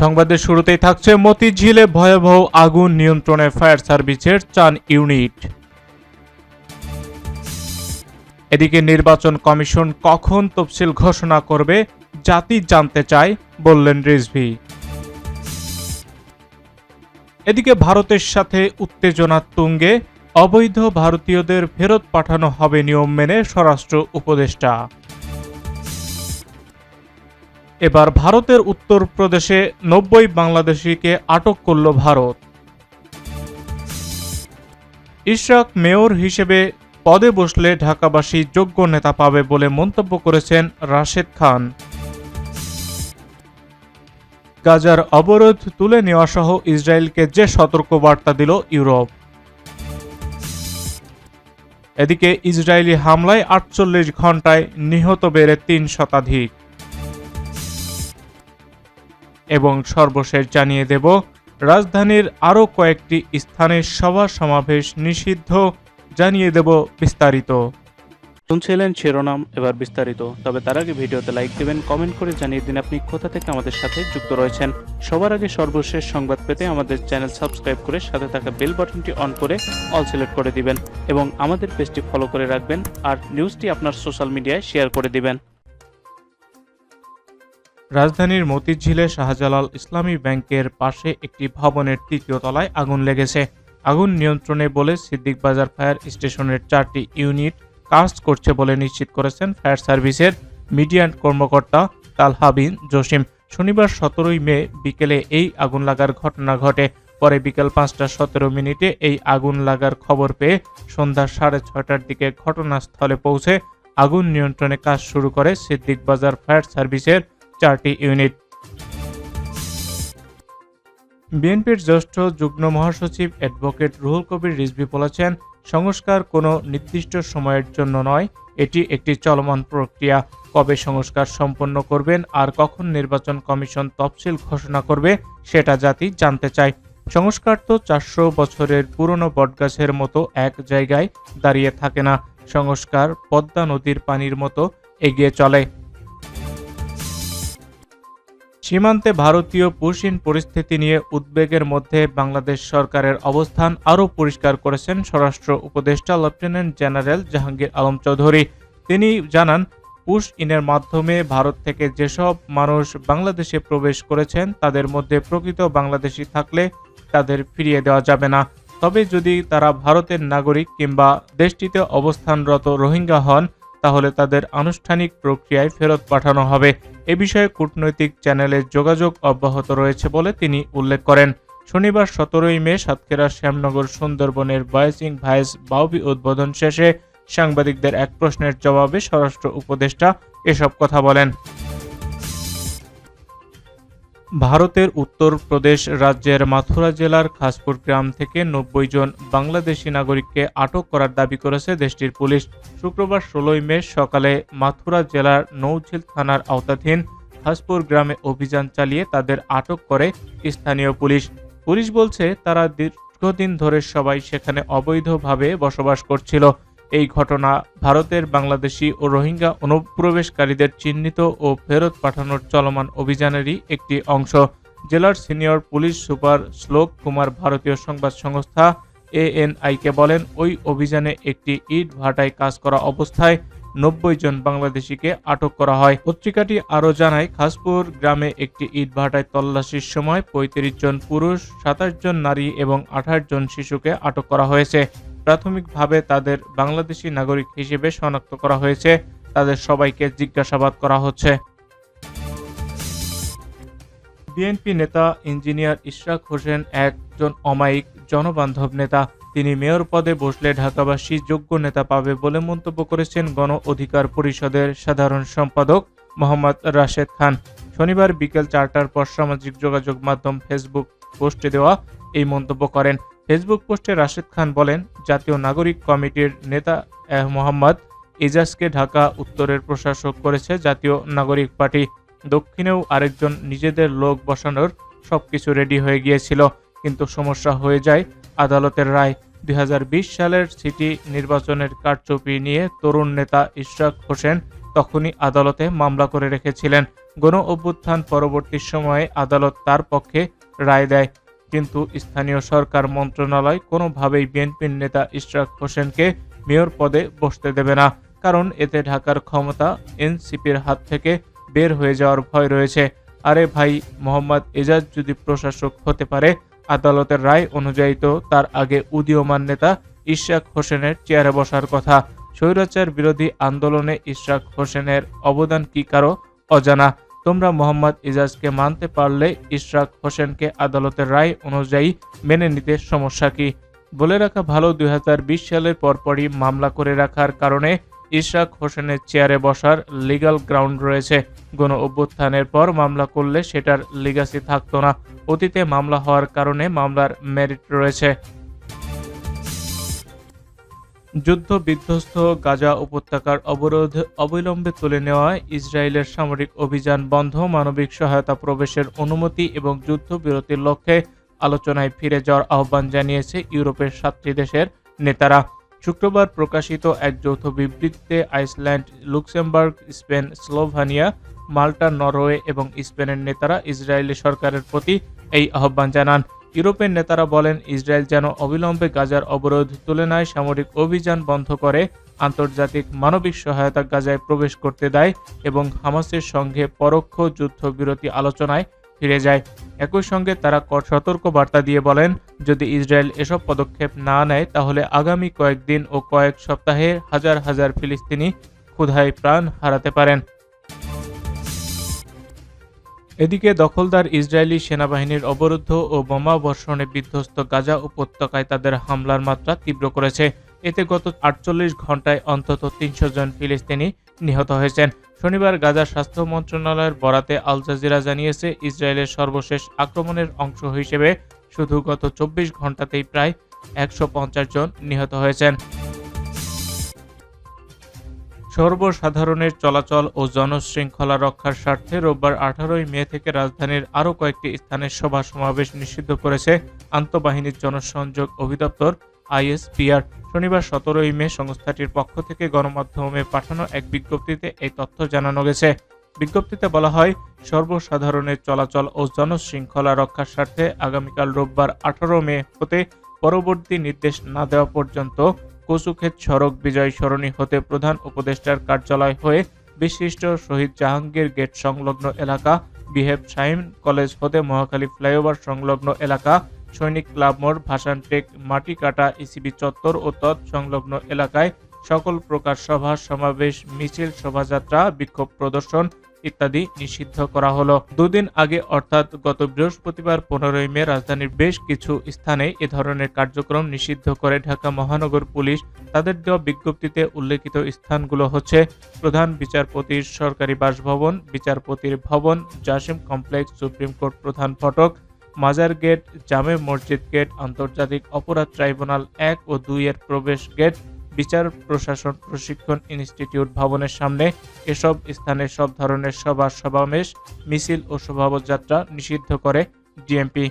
সংবাদের শুরুতেই থাকছে মতিঝিলে ভয়াবহ আগুন নিয়ন্ত্রণে ফায়ার সার্ভিসের চান ইউনিট। এদিকে নির্বাচন কমিশন কখন তফসিল ঘোষণা করবে, জাতি জানতে চায়, বললেন রিজভি। এদিকে ভারতের সাথে উত্তেজনা তুঙ্গে, অবৈধ ভারতীয়দের ফেরত পাঠানো হবে নিয়ম মেনে স্বরাষ্ট্র উপদেষ্টা। এবার ভারতের উত্তরপ্রদেশে নব্বই বাংলাদেশিকে আটক করল ভারত। ইশরাক মেয়র হিসেবে পদে বসলে ঢাকাবাসী যোগ্য নেতা পাবে বলে মন্তব্য করেছেন রাশেদ খান। গাজার অবরোধ তুলে নেওয়া সহ ইসরায়েলকে যে সতর্কবার্তা দিল ইউরোপ। এদিকে ইসরায়েলি হামলায় আটচল্লিশ ঘন্টায় নিহত বেড়ে তিন শতাধিক। এবং সর্বশেষ জানিয়ে দেব, রাজধানীর আরও কয়েকটি স্থানে সভা সমাবেশ নিষিদ্ধ, জানিয়ে দেব বিস্তারিত। শুনছিলেন শিরোনাম, এবার বিস্তারিত। তবে তার আগে ভিডিওতে লাইক দিবেন, কমেন্ট করে জানিয়ে দিন আপনি কোথা থেকে আমাদের সাথে যুক্ত রয়েছেন। সবার আগে সর্বশেষ সংবাদ পেতে আমাদের চ্যানেল সাবস্ক্রাইব করে সাথে থাকা বেল বাটনটি অন করে অল সিলেক্ট করে দিবেন এবং আমাদের পেজটি ফলো করে রাখবেন আর নিউজটি আপনার সোশ্যাল মিডিয়ায় শেয়ার করে দিবেন। রাজধানীর মতিঝিলে শাহজালাল ইসলামী ব্যাংকের পাশে একটি ভবনের তৃতীয় তলায় আগুন লেগেছে। আগুন নিয়ন্ত্রণে বলে সিদ্দিক বাজার ফায়ার স্টেশনের চারটি ইউনিট কাজ করছে বলে নিশ্চিত করেছেন ফায়ার সার্ভিসের মিডিয়ান কর্মকর্তা তালহাবিন জসিম। শনিবার সতেরোই মে বিকেলে এই আগুন লাগার ঘটনা ঘটে। পরে বিকেল পাঁচটা সতেরো মিনিটে এই আগুন লাগার খবর পেয়ে সন্ধ্যা সাড়ে ছয়টার দিকে ঘটনাস্থলে পৌঁছে আগুন নিয়ন্ত্রণে কাজ শুরু করে সিদ্দিক বাজার ফায়ার সার্ভিসের চারটি ইউনিট। বিএনপির জ্যেষ্ঠ যুগ্ম মহাসচিব অ্যাডভোকেট রুহুল কবির রিজভি বলেছেন, সংস্কার কোনো নির্দিষ্ট সময়ের জন্য নয়, এটি একটি চলমান প্রক্রিয়া। কবে সংস্কার সম্পন্ন করবেন আর কখন নির্বাচন কমিশন তফসিল ঘোষণা করবে, সেটা জাতি জানতে চায়। সংস্কার তো চারশো বছরের পুরনো বটগাছের মতো এক জায়গায় দাঁড়িয়ে থাকে না। সংস্কার পদ্মা নদীর পানির মতো এগিয়ে চলে। সীমান্তে ভারতীয় পুশিন পরিস্থিতি নিয়ে উদ্বেগের মধ্যে বাংলাদেশ সরকারের অবস্থান আরও পরিষ্কার করেছেন স্বরাষ্ট্র উপদেষ্টা লেফটেন্যান্ট জেনারেল জাহাঙ্গীর আলম চৌধুরী। তিনি জানান পুশ ইনের মাধ্যমে ভারত থেকে যেসব মানুষ বাংলাদেশে প্রবেশ করেছেন, তাদের মধ্যে প্রকৃত বাংলাদেশি থাকলে তাদের ফিরিয়ে দেওয়া যাবে না। তবে যদি তারা ভারতের নাগরিক কিংবা দেশটিতে অবস্থানরত রোহিঙ্গা হন তাহলে তাদের আনুষ্ঠানিক প্রক্রিয়ায় ফেরত পাঠানো হবে। এ বিষয়ে কূটনৈতিক চ্যানেলে যোগাযোগ অব্যাহত রয়েছে বলে তিনি উল্লেখ করেন। শনিবার সতেরোই মে সাতক্ষীরা শ্যামনগর সুন্দরবনের বয়সিং ভাইস বাউবি উদ্বোধন শেষে সাংবাদিকদের এক প্রশ্নের জবাবে স্বরাষ্ট্র উপদেষ্টা এসব কথা বলেন। ভারতের উত্তরপ্রদেশ রাজ্যের মাথুরা জেলার খাসপুর গ্রাম থেকে নব্বই জন বাংলাদেশি নাগরিককে আটক করার দাবি করেছে দেশটির পুলিশ। শুক্রবার ষোলোই মে সকালে মাথুরা জেলার নৌঝিল থানার আওতাধীন খাসপুর গ্রামে অভিযান চালিয়ে তাদের আটক করে স্থানীয় পুলিশ। পুলিশ বলছে, তারা দীর্ঘদিন ধরে সবাই সেখানে অবৈধভাবে বসবাস করছিল। এই ঘটনা ভারতের বাংলাদেশি ও রোহিঙ্গা অনুপ্রবেশকারীদের চিহ্নিত ও ফেরত পাঠানোর চলমান অভিযানেরই একটি অংশ। জেলার সিনিয়র পুলিশ সুপার শ্লোক কুমার ভারতীয় সংবাদ সংস্থা এএনআইকে বলেন, ওই অভিযানে একটি ইট ভাটায় কাজ করা অবস্থায় নব্বই জন বাংলাদেশিকে আটক করা হয়। পত্রিকাটি আরও জানায়, খাসপুর গ্রামে একটি ইট ভাটায় তল্লাশির সময় পঁয়ত্রিশ জন পুরুষ, সাতাশ জন নারী এবং আঠাশ জন শিশুকে আটক করা হয়েছে। প্রাথমিকভাবে তাদের বাংলাদেশি নাগরিক হিসেবে শনাক্ত করা হয়েছে। তাদের সবাইকে জিজ্ঞাসাবাদ করা হচ্ছে। বিএনপি নেতা ইঞ্জিনিয়ার ইশরাক হোসেন একজন অমায়িক জনবান্ধব নেতা। তিনি মেয়র পদে বসলে ঢাকাবাসী যোগ্য নেতা পাবে বলে মন্তব্য করেছেন গণ অধিকার পরিষদের সাধারণ সম্পাদক মোহাম্মদ রাশেদ খান। শনিবার বিকেল চারটার পর সামাজিক যোগাযোগ মাধ্যম ফেসবুক পোস্টে দেওয়া এই মন্তব্য করেন। ফেসবুক পোস্টে রাশেদ খান বলেন, জাতীয় নাগরিক কমিটির নেতা মোহাম্মদ ইজাজকে ঢাকা উত্তরের প্রশাসক করেছে জাতীয় নাগরিক পার্টি। দক্ষিণেও আরেকজন নিজেদের লোক বসানোর সব কিছু রেডি হয়ে গিয়েছিল, কিন্তু সমস্যা হয়ে যায় আদালতের রায়। দুই হাজার বিশ সালের সিটি নির্বাচনের কারচুপি নিয়ে তরুণ নেতা ইশরাক হোসেন তখনই আদালতে মামলা করে রেখেছিলেন। গণ অভ্যুত্থান পরবর্তী সময়ে আদালত তার পক্ষে রায় দেয়। কিন্তু স্থানীয় সরকার মন্ত্রণালয় কোনোভাবেই বিএনপির নেতা ইশরাক হোসেনকে মেয়র পদে বসতে দেবে না, কারণ এতে ঢাকার ক্ষমতা এনসিপির হাত থেকে বের হয়ে যাওয়ার ভয় রয়েছে। আরে ভাই, মোহাম্মদ এজাজ যদি প্রশাসক হতে পারে, আদালতের রায় অনুযায়ী তো তার আগে উদীয়মান নেতা ইশরাক হোসেনের চেয়ারে বসার কথা। স্বৈরাচার বিরোধী আন্দোলনে ইশরাক হোসেনের অবদান কি কারও অজানা? তোমরা মোহাম্মদ ইজাজকে মানতে পারলে ইশরাক হোসেনকে আদালতের রায় অনুযায়ী মেনে নিতে সমস্যা কি? বলে রাখা ভালো, দুই হাজার বিশ সালের পরপরই মামলা করে রাখার কারণে ইশরাক হোসেনের চেয়ারে বসার লিগাল গ্রাউন্ড রয়েছে। গণ অভ্যুত্থানের পর মামলা করলে সেটার লিগাসি থাকতো না। অতীতে মামলা হওয়ার কারণে মামলার মেরিট রয়েছে। যুদ্ধ বিধ্বস্ত গাজা উপত্যকার অবরোধ অবিলম্বে তুলে নেওয়ায় ইসরায়েলের সামরিক অভিযান বন্ধ, মানবিক সহায়তা প্রবেশের অনুমতি এবং যুদ্ধবিরতির লক্ষ্যে আলোচনায় ফিরে যাওয়ার আহ্বান জানিয়েছে ইউরোপের সাতটি দেশের নেতারা। শুক্রবার প্রকাশিত এক যৌথ বিবৃতিতে Iceland, Luxembourg, Spain, Slovenia, Malta, Norway এবং স্পেনের নেতারা ইসরায়েলি সরকারের প্রতি এই আহ্বান জানান। ইউরোপের নেতারা বলেন, ইসরায়েল যেন অবিলম্বে গাজার অবরোধ তুলে নেয়, সামরিক অভিযান বন্ধ করে আন্তর্জাতিক মানবিক সহায়তা গাজায় প্রবেশ করতে দেয় এবং হামাসের সঙ্গে পরোক্ষ যুদ্ধবিরতি আলোচনায় ফিরে যায়। একই সঙ্গে তারা সতর্ক বার্তা দিয়ে বলেন, যদি ইসরায়েল এসব পদক্ষেপ না নেয়, তাহলে আগামী কয়েকদিন ও কয়েক সপ্তাহে হাজার হাজার ফিলিস্তিনি ক্ষুধায় প্রাণ হারাতে পারেন। এদিকে দখলদার ইসরায়েলি সেনাবাহিনীর অবরুদ্ধ ও বোমা বর্ষণে বিধ্বস্ত গাজা উপত্যকায় তাদের হামলার মাত্রা তীব্র করেছে। এতে গত আটচল্লিশ ঘন্টায় অন্তত তিনশো জন ফিলিস্তিনি নিহত হয়েছেন। শনিবার গাজা স্বাস্থ্য মন্ত্রণালয়ের বরাতে আল জাজিরা জানিয়েছে, ইসরায়েলের সর্বশেষ আক্রমণের অংশ হিসেবে শুধু গত চব্বিশ ঘন্টাতেই প্রায় একশো পঞ্চাশ জন নিহত হয়েছেন। সর্বসাধারণের চলাচল ও জনশৃঙ্খলা রক্ষার স্বার্থে রোববার আঠারোই মে থেকে রাজধানীর আরও কয়েকটি স্থানে সভা সমাবেশ নিষিদ্ধ করেছে আন্তঃবাহিনীর জনসংযোগ অধিদপ্তর, আইএসপিআর। শনিবার সতেরোই মে সংস্থাটির পক্ষ থেকে গণমাধ্যমে পাঠানো এক বিজ্ঞপ্তিতে এই তথ্য জানানো গেছে। বিজ্ঞপ্তিতে বলা হয়, সর্বসাধারণের চলাচল ও জনশৃঙ্খলা রক্ষার স্বার্থে আগামীকাল রোববার আঠারো মে হতে পরবর্তী নির্দেশ না দেওয়া পর্যন্ত কচুক্ষেত সড়ক বিজয় সরণি হতে প্রধান উপদেষ্টার কার্যালয় হয়ে বিশিষ্ট শহীদ জাহাঙ্গীর গেট সংলগ্ন এলাকা, বিহেভ শাহিন কলেজ হতে মহাখালী ফ্লাইওভার সংলগ্ন এলাকা, সৈনিক ক্লাব মোড়, ভাসান টেক, মাটিকাটা ইসিবি চত্বর ও তৎ সংলগ্ন এলাকায় সকল প্রকার সভা, সমাবেশ, মিছিল, শোভাযাত্রা, বিক্ষোভ প্রদর্শন ইত্যাদি নিষিদ্ধ করা হলো। দুদিন আগে, অর্থাৎ গত বৃহস্পতিবার পনেরোই মে, রাজধানীর বেশ কিছু স্থানে এ ধরনের কার্যক্রম নিষিদ্ধ করে ঢাকা মহানগর পুলিশ তাদের দেওয়া বিজ্ঞপ্তিতে উল্লেখিত স্থানগুলো হচ্ছে প্রধান বিচারপতির সরকারি বাসভবন, বিচারপতির ভবন, জাসিম কমপ্লেক্স, সুপ্রিম কোর্ট প্রধান ফটক, মাজার গেট, জামে মসজিদ গেট, আন্তর্জাতিক অপরাধ ট্রাইব্যুনাল এক ও দুই এর প্রবেশ গেট বিচার, প্রশাসন, প্রশিক্ষণ ইনস্টিটিউট ভবনের সামনে এসব স্থানে সব ধরনের সভা সমাবেশ মিছিল ও শোভাযাত্রা নিষিদ্ধ করে ডিএমপি।